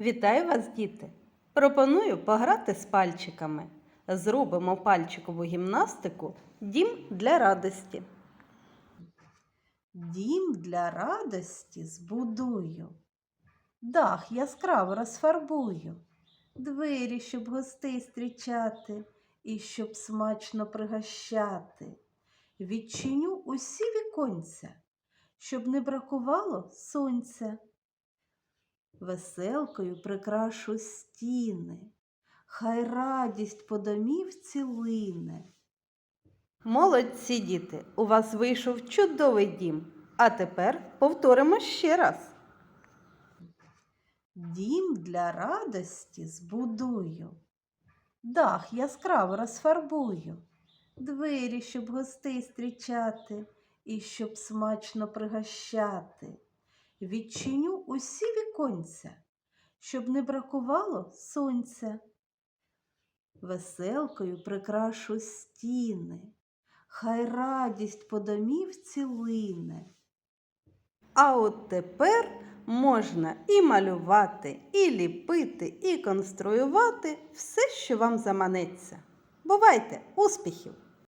Вітаю вас, діти! Пропоную пограти з пальчиками. Зробимо пальчикову гімнастику Дім для радості. Дім для радості збудую. Дах яскраво розфарбую, двері, щоб гостей зустрічати і щоб смачно пригощати. Відчиню усі віконця, щоб не бракувало сонця. Веселкою прикрашу стіни, хай радість по домівці лине. Молодці діти, у вас вийшов чудовий дім. А тепер повторимо ще раз. Дім для радості збудую, дах яскраво розфарбую, двері, щоб гостей зустрічати і щоб смачно пригощати. Відчиню усі віконця, щоб не бракувало сонця. Веселкою прикрашу стіни, хай радість по домівці лине. А от тепер можна і малювати, і ліпити, і конструювати все, що вам заманеться. Бувайте, успіхів!